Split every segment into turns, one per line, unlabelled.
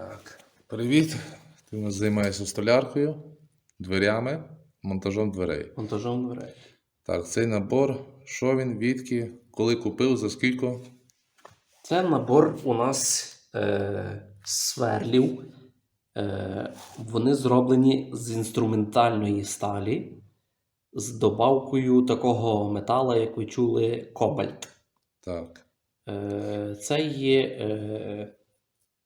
Так. Привіт. Ти у нас займаєшся столяркою, дверями, монтажом дверей.
Монтажом дверей.
Так, цей набор, що він, відки, коли купив, за скільки?
Це набор у нас е, сверлів. Е, вони зроблені з інструментальної сталі з добавкою такого метала, як ви чули, кобальт.
Так.
Е, це є, е,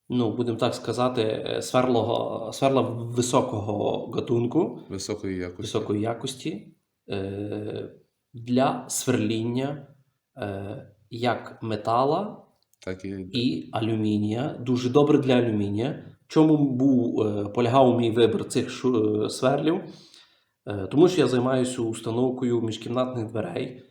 ну, будемо так сказати, е, сверлого, сверла високого гатунку.
Високої якості.
високої якості е, для сверління е, як метала
Так і
і алюмінія. Дуже добре для алюмінія. Чому був е, полягав мій вибір цих шу- е, сверлів? Е, Тому що я займаюся установкою міжкімнатних дверей.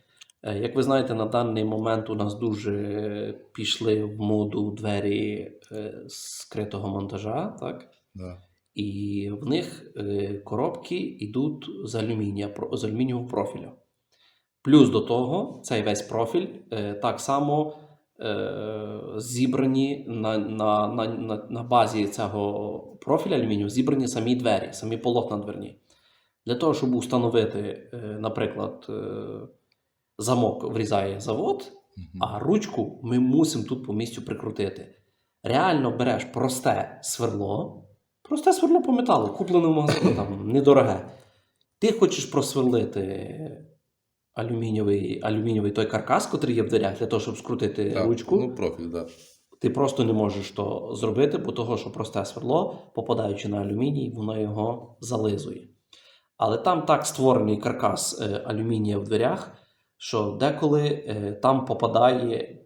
Е, Як ви знаєте, на даний момент у нас дуже пішли в моду двері е, скритого монтажа. Так?
да.
І в них е, коробки йдуть з алюмінія, з алюмінієвого профілю. Плюс до того, цей весь профіль так само зібрані на, на, на, на, базі цього профіля алюмінію, зібрані самі двері, самі полотна дверні. Для того, щоб установити, наприклад, замок врізає завод, а ручку ми мусимо тут по місцю прикрутити. Реально береш просте сверло, просте сверло по металу, куплене в магазині, там недороге. Ти хочеш просверлити алюмінієвий, алюмінієвий той каркас, який є в дверях, для того, щоб скрутити
Так,
ручку.
Ну, профіль, так.
Ти просто не можеш то зробити, бо того, що просте сверло, попадаючи на алюміній, воно його зализує. Але там так створений каркас е, алюмінія в дверях, що деколи е, там попадає.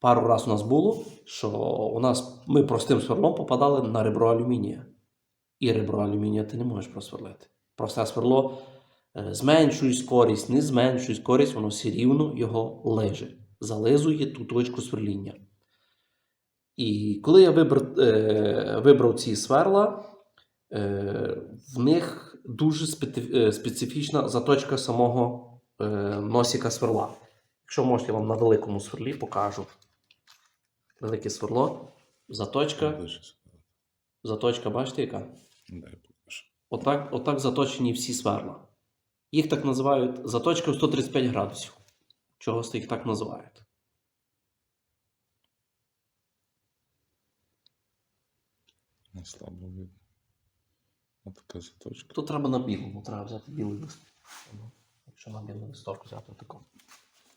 Пару раз у нас було, що у нас ми простим сверлом попадали на ребро алюмінія. І ребро алюмінія ти не можеш просверлити. Просте сверло е, зменшує скорість, не зменшує скорість, воно все рівно його лиже, зализує ту точку сверління. І коли я вибрав, е, вибрав ці сверла, е, в них дуже е, специфічна заточка самого носика сверла. Якщо можете, я вам на великому сверлі покажу. Велике сверло, заточка, заточка, бачите, яка? Отак, отак заточені всі сверла. Їх так називають заточка в 135 градусів. Чогось їх так називають.
Не слабо видно. Ось така заточка.
Тут треба на білому, треба взяти білий лист. Ну, Якщо на білий листок взяти тако.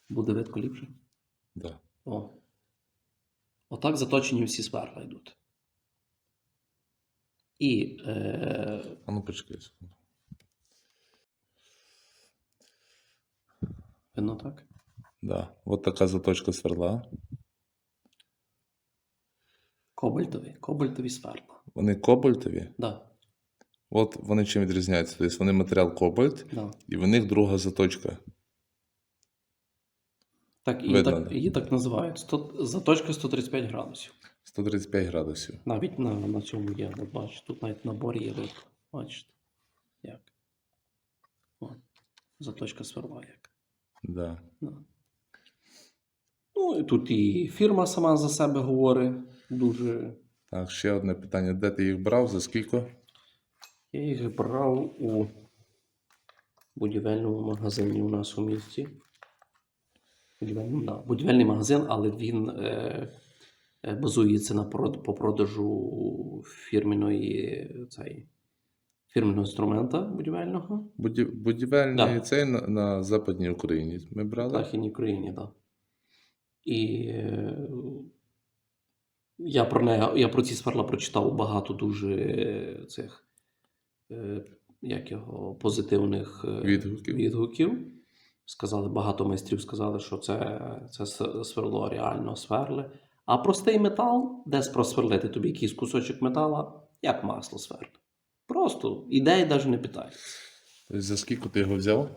Буде видко ліпше.
Да.
О. Отак заточені всі сверла йдуть. І е,
А ну почекай секунду.
видно так?
Да. От така заточка сверла.
Кобальтові. Кобальтові сверла.
Вони кобальтові.
Да,
От вони чим відрізняються. Тобто вони матеріал кобальт,
да.
і в них друга заточка.
Так, її,
Видно,
так, її так називають. Сто, заточка 135 градусів.
135 градусів.
Навіть на, на цьому є, от бачиш, тут навіть в наборі є. Бачите? Як? О, заточка сверла як.
Да.
Да. Ну, і тут і фірма сама за себе говорить. Дуже.
Так, ще одне питання. Де ти їх брав? За скільки?
Я їх брав у будівельному магазині у нас у місті. Будівельний, да, будівельний магазин, але він е, е, базується на по продажу фірменої цей, фірменного інструмента будівельного.
Буді... Будівельний
Да.
цей на, на Западній Україні. Ми брали.
В Західній Україні, так. Да. І е, я про неї, я про ці сверла прочитав багато дуже е, цих як його, позитивних е,
Відгуків.
відгуків. Сказали, багато майстрів сказали, що це, це сверло реально сверли. А простий метал, десь просверлити тобі якийсь кусочок метала, як масло сверлить. Просто ідеї навіть не питаються.
За скільки ти його взяв?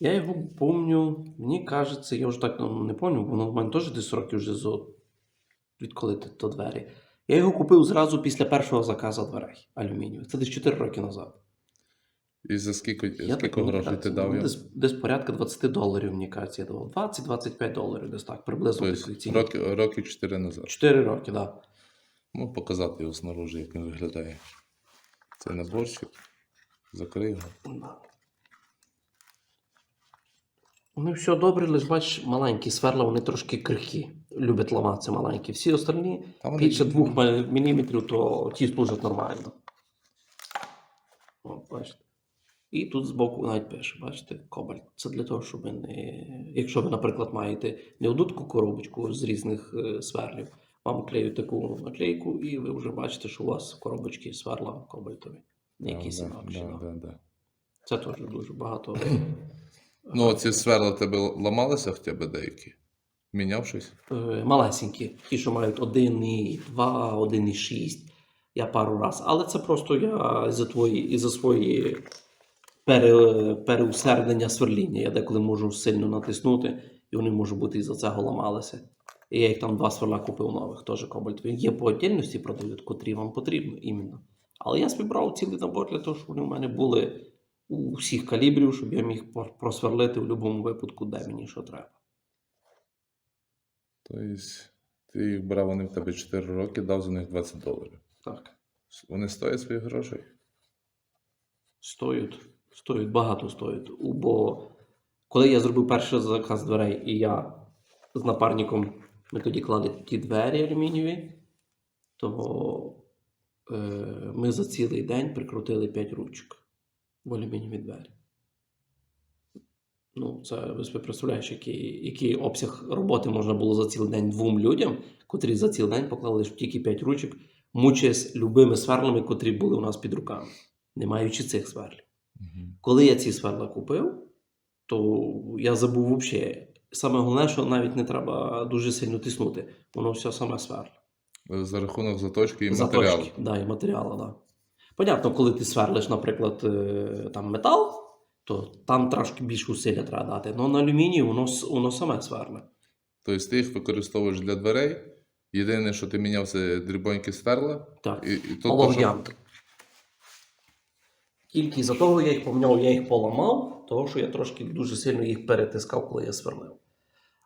Я його помню, мені кажеться, я вже так ну, не пам'ятаю, воно в мене теж десь років вже зо відколи то двері. Я його купив зразу після першого заказу дверей алюмінію. Це десь 4 роки назад.
І за скільки,
Я
скільки грошей ти дав
ну. Десь, десь порядка 20 доларів, мені кажеться, я давав. 20-25 доларів, десь так, приблизно.
Тобто
ціни.
роки, роки 4 назад.
4 роки, так. Да.
Ну, показати його снаружи, як він виглядає. Цей наборчик. Закрий його.
Да. Ну, все добре, лише бачиш, маленькі сверла, вони трошки крихкі. Люблять ламатися маленькі. Всі остальні більше 2 мм, то ті служать нормально. О, бачите. І тут збоку навіть пише, бачите, кобальт. Це для того, щоб не. Якщо ви, наприклад, маєте не одну таку коробочку з різних е, сверлів, вам клеють таку наклейку, і ви вже бачите, що у вас в коробочці сверла кобальтові. Не якісь
Да,
інакші.
да,
да.
да, да.
Це теж дуже багато.
Ну, ці сверла тебе ламалися хоча б деякі? Міняв щось?
Е, малесенькі, ті, що мають 1,2, 1,6. Я пару раз. Але це просто я за твої, із-за свої пере, переусерднення сверління. Я деколи можу сильно натиснути, і вони можуть бути із-за цього ламалися. І я їх там два сверла купив нових, теж кобальтові. Є по отдільності продають, котрі вам потрібно іменно. Але я собі брав цілий набор для того, щоб вони в мене були у всіх калібрів, щоб я міг просверлити в будь-якому випадку, де мені що треба.
Тобто, ти їх брав, вони в тебе 4 роки, дав за них 20 доларів.
Так.
Вони стоять своїх грошей.
Стоять, стоять, багато стоять. Бо коли я зробив перший заказ дверей, і я з напарником ми тоді клали ті двері алюмінієві, то е, ми за цілий день прикрутили 5 ручок в алюмінієві двері. Ну, це ви собі представляєш, який, який обсяг роботи можна було за цілий день двом людям, котрі за цілий день поклали лише тільки 5 ручок, мучаясь любими сверлами, котрі були у нас під руками, не маючи цих сверлів.
Угу.
Коли я ці сверла купив, то я забув взагалі. Саме головне, що навіть не треба дуже сильно тиснути. Воно все саме сверло.
За рахунок заточки і матеріалу.
Заточки, да, і матеріалу, да. Понятно, коли ти сверлиш, наприклад, е, там метал, то там трошки більше усилля треба дати. Але на алюмінію воно, воно саме сверле.
Тобто ти їх використовуєш для дверей. Єдине, що ти міняв, це дрібонькі сверла.
Так.
І, і то, то, що...
Тільки за того я їх поміняв, я їх поламав, тому що я трошки дуже сильно їх перетискав, коли я сверлив.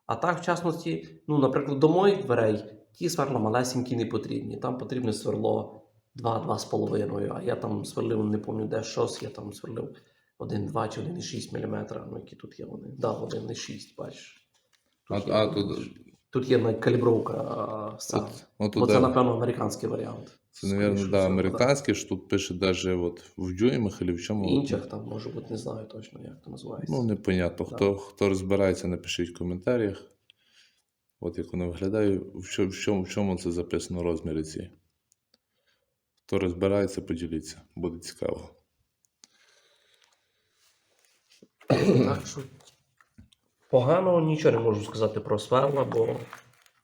А так, в частності, ну, наприклад, до моїх дверей ті сверла малесенькі не потрібні. Там потрібне сверло 2-2,5, а я там сверлив, не пам'ятаю, де щось, я там сверлив 1,2 чи 1,6 мм. Ну, які тут є вони? Да, 1,6, бачиш.
А,
Тут є-
а тут,
Тут є калібровка а, з
от
Бо це, напевно, американський варіант.
це, мабуть, да, американський, що тут пише навіть от в дюймах або в чому.
В інших там може бути, не знаю точно, як це називається.
Ну, непонятно.
Да.
Хто, хто розбирається, напишіть в коментарях. От як воно виглядає, в чому, в чому, в чому це записано розміри ці. Хто розбирається, поділіться. Буде цікаво.
Так що погано нічого не можу сказати про сверла, бо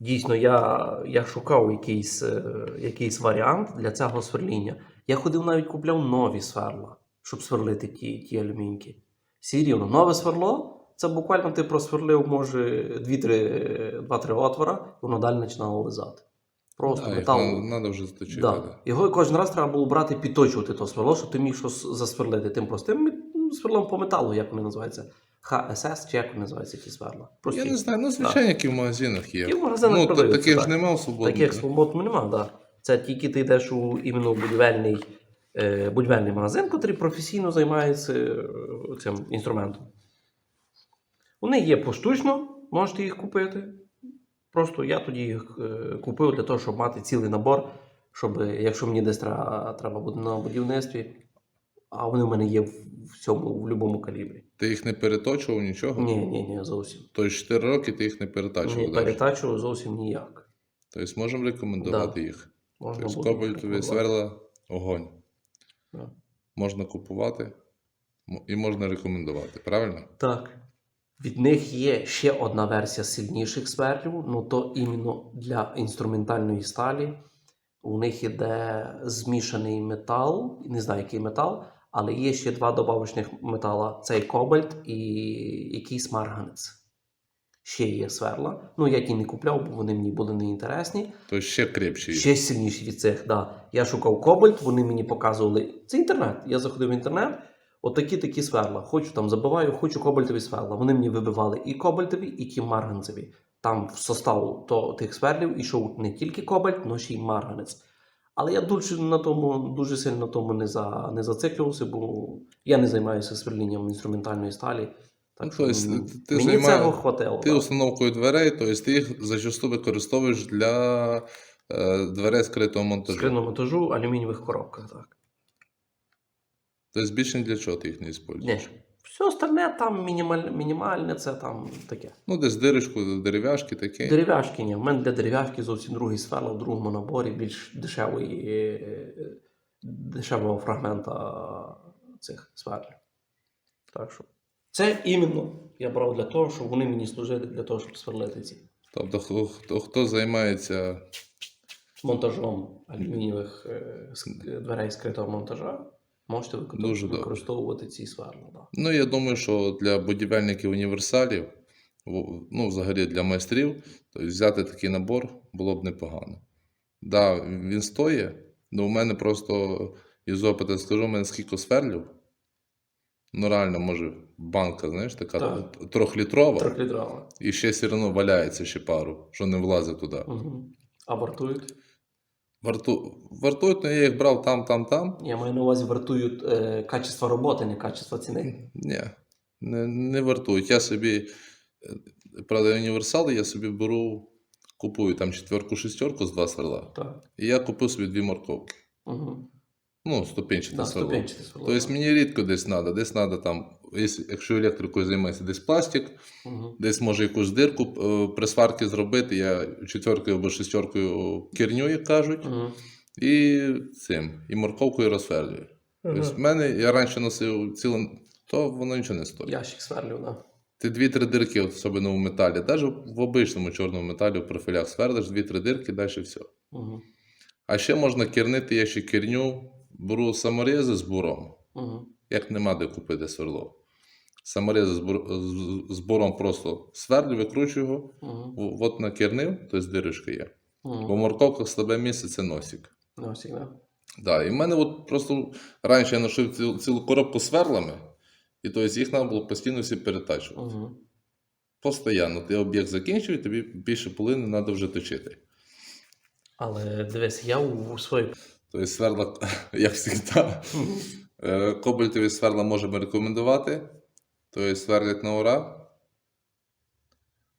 дійсно я, я шукав якийсь, е, якийсь варіант для цього сверління. Я ходив навіть купляв нові сверла, щоб сверлити ті, ті алюміньки. Всі рівно, нове сверло. Це буквально ти просверлив, може, 2-3 отвора, і воно далі починало лизати. Просто
Да,
метал.
Треба вже заточити.
Да.
Да.
Його кожен раз треба було брати, підточувати то сверло, щоб ти міг щось засверлити тим простим ну, сверлом по металу, як вони називаються. ХСС чи як вони називаються ті сверла. Прості.
Я не знаю, ну звичайно, які в магазинах є.
Які в магазинах
ну,
продаються,
таких
так.
ж нема в свободних.
Таких свобод немає, да. Це тільки ти йдеш у іменно будівельний, е, будівельний магазин, який професійно займається е, цим інструментом. Вони є поштучно, можете їх купити. Просто я тоді їх е, купив для того, щоб мати цілий набор, щоб якщо мені десь треба, треба буде на будівництві, а вони в мене є в, цьому, в будь-якому калібрі.
Ти їх не переточував нічого?
Ні, ні, ні, зовсім.
Тобто 4 роки ти їх не перетачував.
Ні,
навіть.
перетачу зовсім ніяк.
Тобто можемо рекомендувати
Да.
їх.
Можна
Тобто кобальтові сверла огонь.
Да.
Можна купувати і можна рекомендувати, правильно?
Так. Від них є ще одна версія сильніших сверлів, ну то іменно для інструментальної сталі. У них іде змішаний метал, не знаю, який метал, але є ще два добавочних метала: цей кобальт і якийсь марганець. Ще є сверла. Ну, я ті не купляв, бо вони мені були неінтересні.
Тобто ще крепші.
Ще сильніші від цих, да. Я шукав кобальт, вони мені показували. Це інтернет. Я заходив в інтернет, отакі такі сверла. Хочу там забиваю, хочу кобальтові сверла. Вони мені вибивали і кобальтові, і ті марганцеві. Там в состав то, тих сверлів ішов не тільки кобальт, але ще й марганець. Але я дуже на тому, дуже сильно на тому не, за, не зациклювався, бо я не займаюся сверлінням інструментальної сталі. Так
Ну, тобто,
м-
ти-
мені
займає-
цього хватило.
Ти
да.
установкою дверей, тобто ти їх зачасту використовуєш для е, дверей скритого монтажу.
Скринного монтажу, алюмінієвих коробках, так.
Тобто більше для чого ти їх не
Ні. Все остальне там мінімаль, мінімальне, це там таке.
Ну, десь дирочку, дерев'яшки такі.
Дерев'яшки ні. У мене для дерев'яшки зовсім другий сверла в другому наборі, більш дешевої, е, дешевого фрагмента цих сверлів. Так що. Це іменно я брав для того, щоб вони мені служили для того, щоб сверлити ці
Тобто, хто, хто, хто займається
монтажом алюмінієвих е, дверей скритого монтажа, можете використовувати,
добре.
використовувати ці сверла. Да.
Ну, я думаю, що для будівельників універсалів, ну, взагалі для майстрів, то взяти такий набор було б непогано. Да, він стоїть, але у мене просто із опиту скажу, у мене скільки сверлів. Ну, реально, може, банка, знаєш, така
Так.
трьохлітрова,
Трьохлітрова.
і ще все одно валяється ще пару, що не влазить туди.
Угу. А вартують?
Варту... Вартують, ну я їх брав там, там, там.
Я маю на увазі вартують е, качество роботи, не качество ціни.
Ні, не, не вартують. Я собі, е, правда, універсали я собі беру, купую там четверку-шістерку з два сверла.
Так.
І я купив собі дві морковки.
Угу.
Ну, ступенчате
Да,
сверло.
ступенчате сверло.
Тобто мені рідко десь треба, десь треба там, якщо- електрикою займається, десь пластик,
Угу.
десь може якусь дирку е, при сварці зробити. Я четверкою або шестеркою керню, як кажуть,
Угу.
і цим, і морковкою розсверлюю. Тобто в мене я раніше носив ціле, то воно нічого не стоїть.
Ящик сверлю, да.
Ти дві-три дирки, особливо в металі, навіть в обичному чорному металі в профілях сверлиш, дві-три дирки, далі все.
Угу.
А ще можна кернити, я ще керню, беру саморези з буром.
Угу.
Як нема де купити сверло. Саморези з, бур... з- буром просто сверлю, викручую його,
Угу.
от накернив, тобто дирочка є. Бо в
Угу.
морковках слабе місце це носик.
Ну, всегда.
Да, і в мене от просто раніше я носив цілу, цілу коробку сверлами, і тобто їх треба було постійно всі перетачувати.
Угу.
Постоянно ти об'єкт закінчив, і тобі більше половини треба вже точити.
Але дивись, я у, у своїй.
Тобто сверла, як завжди, е, кобальтові сверла можемо рекомендувати. Тобто сверлять на ура.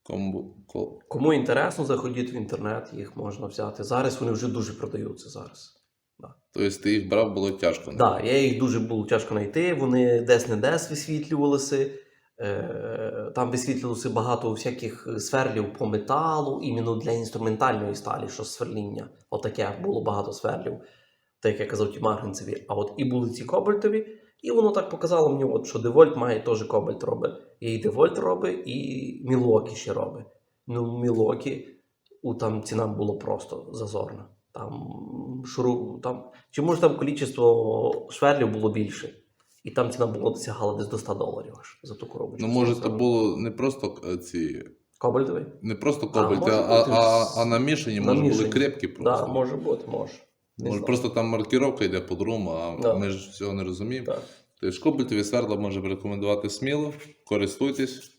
Кому, ко-
Кому інтересно, заходіть в інтернет, їх можна взяти. Зараз вони вже дуже продаються зараз.
Тобто ти їх брав, було тяжко.
Так, да, я їх дуже було тяжко знайти. Вони десь не десь висвітлювалися. Е, там висвітлювалося багато всяких сверлів по металу, іменно для інструментальної сталі, що сверління. Отаке було багато сверлів, так як я казав, ті марганцеві. А от і були ці кобальтові, і воно так показало мені, от, що Девольт має теж кобальт робить. І Девольт робить, і Мілокі ще робить. Ну, Мілокі, у там ціна була просто зазорна. Там шуру, там, чи може там кількість шверлів було більше. І там ціна була досягала десь до 100 доларів аж за ту коробочку.
Ну, може, це було не просто е, ці.
Кобальтовий?
Не просто
А,
кобальти, а,
бути
а, а намішані, може, були крепкі
Так,
просто.
да, може бути, може. Не
може,
знаю.
просто там маркіровка йде по-другому, а
Да.
ми ж цього не розуміємо.
Так.
Тобто кобальтові сверла можемо рекомендувати сміло, користуйтесь.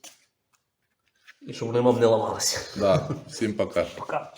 І щоб вони вам не ламалися.
Да, всім пока.
Пока.